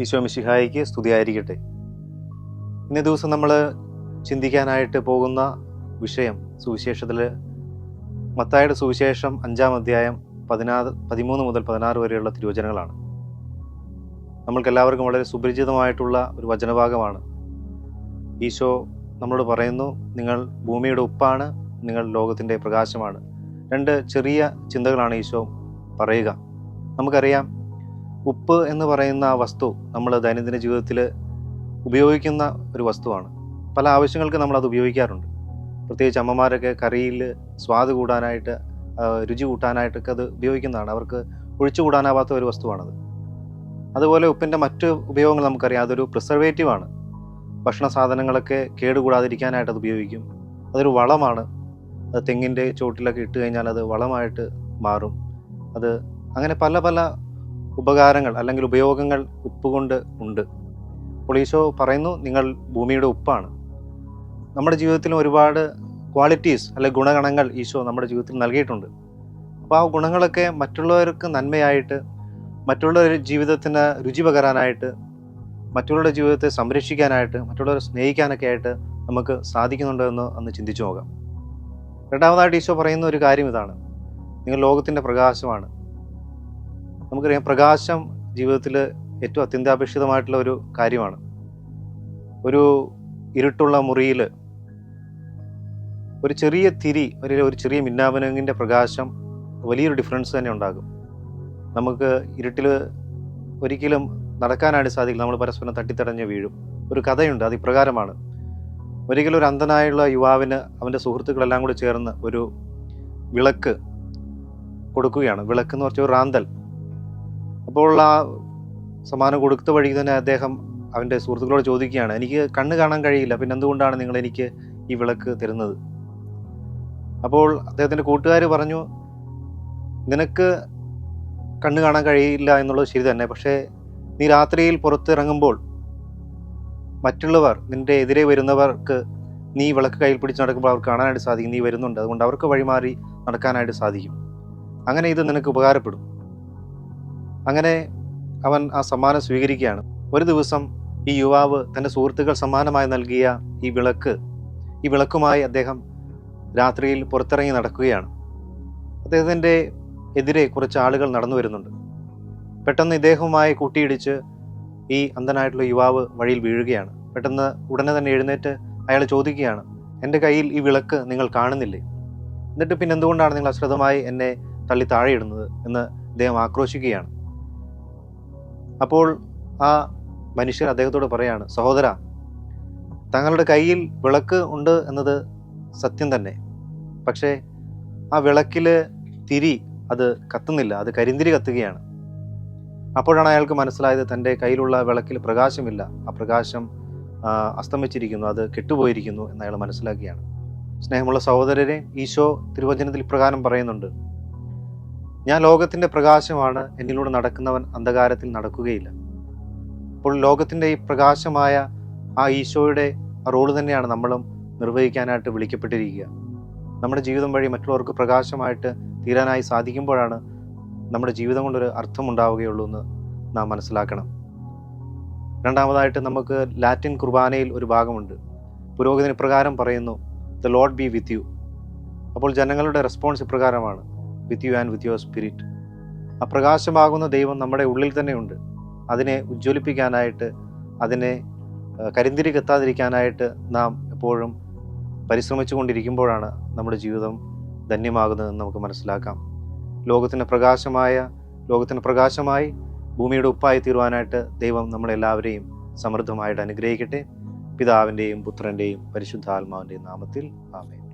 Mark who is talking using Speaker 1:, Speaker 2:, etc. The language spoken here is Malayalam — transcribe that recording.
Speaker 1: ഈശോ മിശിഹായിക്ക് സ്തുതിയായിരിക്കട്ടെ. ഇന്നേ ദിവസം നമ്മൾ ചിന്തിക്കാനായിട്ട് പോകുന്ന വിഷയം സുവിശേഷത്തിൽ മത്തായുടെ സുവിശേഷം അഞ്ചാം അധ്യായം പതിനാറ് പതിമൂന്ന് മുതൽ പതിനാറ് വരെയുള്ള തിരുവചനങ്ങളാണ്. നമ്മൾക്കെല്ലാവർക്കും വളരെ സുപരിചിതമായിട്ടുള്ള ഒരു വചനഭാഗമാണ്. ഈശോ നമ്മളോട് പറയുന്നു നിങ്ങൾ ഭൂമിയുടെ ഉപ്പാണ് നിങ്ങൾ ലോകത്തിന്റെ പ്രകാശമാണ്. രണ്ട് ചെറിയ ചിന്തകളാണ് ഈശോ പറയുക. നമുക്കറിയാം ഉപ്പ് എന്ന് പറയുന്ന ആ വസ്തു നമ്മൾ ദൈനംദിന ജീവിതത്തിൽ ഉപയോഗിക്കുന്ന ഒരു വസ്തുവാണ്. പല ആവശ്യങ്ങൾക്ക് നമ്മൾ അത് ഉപയോഗിക്കാറുണ്ട്. പ്രത്യേകിച്ച് അമ്മമാരൊക്കെ കറിയിൽ സ്വാദ് കൂടാനായിട്ട് രുചി കൂട്ടാനായിട്ടൊക്കെ അത് ഉപയോഗിക്കുന്നതാണ്. അവർക്ക് ഒഴിച്ചു കൂടാനാവാത്ത ഒരു വസ്തുവാണത്. അതുപോലെ ഉപ്പിന്റെ മറ്റ് ഉപയോഗങ്ങൾ നമുക്കറിയാം. അതൊരു പ്രിസർവേറ്റീവാണ് ഭക്ഷണ സാധനങ്ങളൊക്കെ കേടുകൂടാതിരിക്കാനായിട്ട് അത് ഉപയോഗിക്കും. അതൊരു വളമാണ്. അത് തെങ്ങിന്റെ ചുവട്ടിലൊക്കെ ഇട്ട് കഴിഞ്ഞാൽ അത് വളമായിട്ട് മാറും. അത് അങ്ങനെ പല പല ഉപകാരങ്ങൾ അല്ലെങ്കിൽ ഉപയോഗങ്ങൾ ഉപ്പ് കൊണ്ട് ഉണ്ട്. അപ്പോൾ ഈശോ പറയുന്നു നിങ്ങൾ ഭൂമിയുടെ ഉപ്പാണ്. നമ്മുടെ ജീവിതത്തിൽ ഒരുപാട് ക്വാളിറ്റീസ് അല്ലെ ഗുണഗണങ്ങൾ ഈശോ നമ്മുടെ ജീവിതത്തിൽ നൽകിയിട്ടുണ്ട്. അപ്പോൾ ആ ഗുണങ്ങളൊക്കെ മറ്റുള്ളവർക്ക് നന്മയായിട്ട് മറ്റുള്ളവരുടെ ജീവിതത്തിന് രുചി പകരാനായിട്ട് മറ്റുള്ളവരുടെ ജീവിതത്തെ സംരക്ഷിക്കാനായിട്ട് മറ്റുള്ളവരെ സ്നേഹിക്കാനൊക്കെ ആയിട്ട് നമുക്ക് സാധിക്കുന്നുണ്ടോ എന്ന് ഒന്ന് ചിന്തിച്ചു നോക്കാം. രണ്ടാമതായിട്ട് ഈശോ പറയുന്ന ഒരു കാര്യം ഇതാണ്. നിങ്ങൾ ലോകത്തിന്റെ പ്രകാശമാണ്. നമുക്കറിയാം പ്രകാശം ജീവിതത്തിൽ ഏറ്റവും അത്യന്താപേക്ഷിതമായിട്ടുള്ള ഒരു കാര്യമാണ്. ഒരു ഇരുട്ടുള്ള മുറിയിൽ ഒരു ചെറിയ തിരി ഒരു ഒരു ചെറിയ മിന്നാമനങ്ങിന്റെ പ്രകാശം വലിയൊരു ഡിഫറൻസ് തന്നെ ഉണ്ടാകും. നമുക്ക് ഇരുട്ടിൽ ഒരിക്കലും നടക്കാനായിട്ട് സാധിക്കില്ല. നമ്മൾ പരസ്പരം തട്ടിത്തടഞ്ഞ് വീഴും. ഒരു കഥയുണ്ട് അത് ഇപ്രകാരമാണ്. ഒരിക്കലും ഒരു അന്ധനായുള്ള യുവാവിന് അവന്റെ സുഹൃത്തുക്കളെല്ലാം കൂടി ചേർന്ന് ഒരു വിളക്ക് കൊടുക്കുകയാണ്. വിളക്ക് എന്ന് പറഞ്ഞ ഒരു റാന്തൽ. അപ്പോൾ ആ സമ്മാനം കൊടുത്ത വഴി തന്നെ അദ്ദേഹം അവന്റെ സുഹൃത്തുക്കളോട് ചോദിക്കുകയാണ് എനിക്ക് കണ്ണ് കാണാൻ കഴിയില്ല പിന്നെ എന്തുകൊണ്ടാണ് നിങ്ങൾ എനിക്ക് ഈ വിളക്ക് തരുന്നത്? അപ്പോൾ അദ്ദേഹത്തിന്റെ കൂട്ടുകാർ പറഞ്ഞു നിനക്ക് കണ്ണ് കാണാൻ കഴിയില്ല എന്നുള്ളത് ശരി തന്നെ പക്ഷേ നീ രാത്രിയിൽ പുറത്തിറങ്ങുമ്പോൾ മറ്റുള്ളവർ നിന്റെ എതിരെ വരുന്നവർക്ക് നീ വിളക്ക് കയ്യിൽ പിടിച്ച് നടക്കുമ്പോൾ അവർക്ക് കാണാനായിട്ട് സാധിക്കും നീ വരുന്നുണ്ട് അതുകൊണ്ട് അവർക്ക് വഴിമാറി നടക്കാനായിട്ട് സാധിക്കും. അങ്ങനെ ഇത് നിനക്ക് ഉപകാരപ്പെടും. അങ്ങനെ അവൻ ആ സമ്മാനം സ്വീകരിക്കുകയാണ്. ഒരു ദിവസം ഈ യുവാവ് തന്റെ സുഹൃത്തുക്കൾ സമ്മാനമായി നൽകിയ ഈ വിളക്ക് ഈ വിളക്കുമായി അദ്ദേഹം രാത്രിയിൽ പുറത്തിറങ്ങി നടക്കുകയാണ്. അദ്ദേഹത്തിന്റെ എതിരെ കുറച്ച് ആളുകൾ നടന്നു വരുന്നുണ്ട്. പെട്ടെന്ന് ഇദ്ദേഹവുമായി കൂട്ടിയിടിച്ച് ഈ അന്ധനായിട്ടുള്ള യുവാവ് വഴിയിൽ വീഴുകയാണ്. പെട്ടെന്ന് ഉടനെ തന്നെ എഴുന്നേറ്റ് അയാൾ ചോദിക്കുകയാണ് എന്റെ കയ്യിൽ ഈ വിളക്ക് നിങ്ങൾ കാണുന്നില്ലേ? എന്നിട്ട് പിന്നെ എന്തുകൊണ്ടാണ് നിങ്ങൾ അശ്രദ്ധമായി എന്നെ തള്ളി താഴെയിടുന്നത്? എന്ന് അദ്ദേഹം ആക്രോശിക്കുകയാണ്. അപ്പോൾ ആ മനുഷ്യൻ അദ്ദേഹത്തോട് പറയാണ് സഹോദര തങ്ങളുടെ കയ്യിൽ വിളക്ക് ഉണ്ട് എന്നത് സത്യം തന്നെ. പക്ഷേ ആ വിളക്കിൽ തിരി അത് കത്തുന്നില്ല അത് കരിന്തിരി കത്തുകയാണ്. അപ്പോഴാണ് അയാൾക്ക് മനസ്സിലായത് തന്റെ കയ്യിലുള്ള വിളക്കിൽ പ്രകാശമില്ല. ആ പ്രകാശം അസ്തമിച്ചിരിക്കുന്നു അത് കെട്ടുപോയിരിക്കുന്നു എന്ന് അയാൾ മനസ്സിലാക്കിയാണ്. സ്നേഹമുള്ള സഹോദരരെ ഈശോ തിരുവചനത്തിൽ ഇപ്രകാരം പറയുന്നുണ്ട് ഞാൻ ലോകത്തിന്റെ പ്രകാശമാണ് എന്നിലൂടെ നടക്കുന്നവൻ അന്ധകാരത്തിൽ നടക്കുകയില്ല. അപ്പോൾ ലോകത്തിന്റെ ഈ പ്രകാശമായ ആ ഈശോയുടെ റോൾ തന്നെയാണ് നമ്മളും നിർവഹിക്കാനായിട്ട് വിളിക്കപ്പെട്ടിരിക്കുക. നമ്മുടെ ജീവിതം വഴി മറ്റുള്ളവർക്ക് പ്രകാശമായിട്ട് തീരാനായി സാധിക്കുമ്പോഴാണ് നമ്മുടെ ജീവിതം കൊണ്ടൊരു അർത്ഥമുണ്ടാവുകയുള്ളൂ എന്ന് നാം മനസ്സിലാക്കണം. രണ്ടാമതായിട്ട് നമുക്ക് ലാറ്റിൻ കുർബാനയിൽ ഒരു ഭാഗമുണ്ട്. പുരോഗതിന് പ്രകാരം പറയുന്നു the lord be with you. അപ്പോൾ ജനങ്ങളുടെ റെസ്പോൺസ് ഇപ്രകാരമാണ്. With you and with your spirit ആ പ്രകാശമാകുന്ന ദൈവം നമ്മുടെ ഉള്ളിൽ തന്നെയുണ്ട് അതിനെ ഉജ്ജ്വലിപ്പിക്കാനായിട്ട് അതിനെ കരിന്തിരി കത്താതിരിക്കാനായിട്ട് നാം എപ്പോഴും പരിശ്രമിച്ചു കൊണ്ടിരിക്കുമ്പോഴാണ് നമ്മുടെ ജീവിതം ധന്യമാകുന്നതെന്ന് നമുക്ക് മനസ്സിലാക്കാം. ലോകത്തിന് പ്രകാശമായ ലോകത്തിന് പ്രകാശമായി ഭൂമിയുടെ ഉപ്പായി തീരുവാനായിട്ട് ദൈവം നമ്മളെല്ലാവരെയും സമൃദ്ധമായിട്ട് അനുഗ്രഹിക്കട്ടെ. പിതാവിന്റെയും പുത്രന്റെയും പരിശുദ്ധാത്മാവിന്റെയും നാമത്തിൽ ആമേൻ.